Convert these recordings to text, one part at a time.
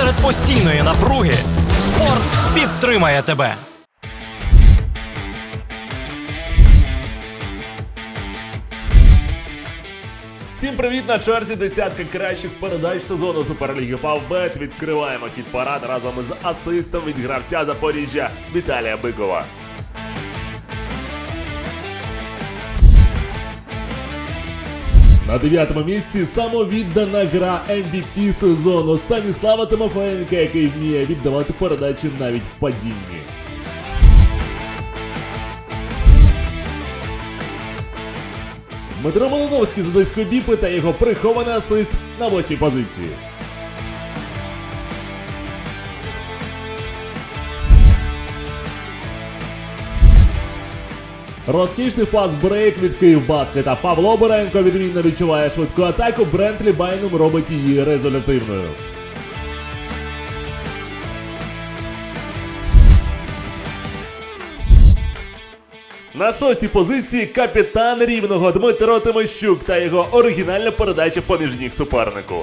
Серед постійної напруги спорт підтримає тебе. Всім привіт на черзі десятка кращих передач сезону Суперліги Фавбет. Відкриваємо хід парад разом із асистом від гравця Запоріжжя Віталія Бикова. На дев'ятому місці самовіддана гра MVP сезону Станіслава Тимофеєнка, який вміє віддавати передачі навіть в падінні. Дмитро Малиновський за Одеської біпи та його прихований асист на восьмій позиції. Розкішний фастбрейк від Київбаскета. Павло Боренко відмінно відчуває швидку атаку. Брентлі Байнум робить її результативною. На шостій позиції капітан рівного Дмитро Тимощук та його оригінальна передача поміж ніг супернику.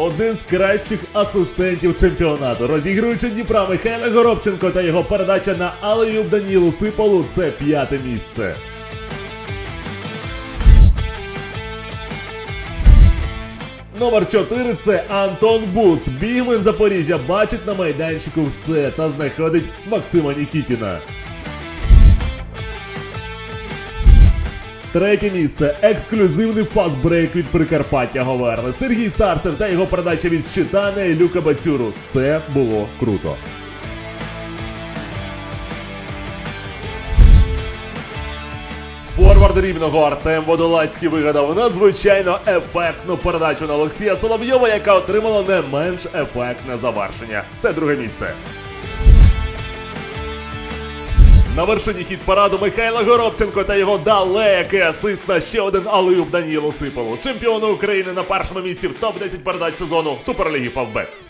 Один з кращих асистентів чемпіонату, розігруючи Дніпра Михайла Горобченко та його передача на Алеюб Данілу Сиполу це п'яте місце. Номер 4 це Антон Буц. Бігмен Запоріжжя бачить на майданчику все та знаходить Максима Нікітіна. Третє місце ексклюзивний фастбрейк від Прикарпаття Говерли. Сергій Старцев та його передача від Щитана і Люка Бацюру. Це було круто. Форвард рівного Артем Водолацький вигадав надзвичайно ефектну передачу на Олексія Соловйова, яка отримала не менш ефектне завершення. Це друге місце. На вершині хід параду Михайла Горобченко та його далекий асист на ще один алиюб Данілу Сиполу. чемпіону України на першому місці в топ-10 передач сезону Суперліги Фавбет.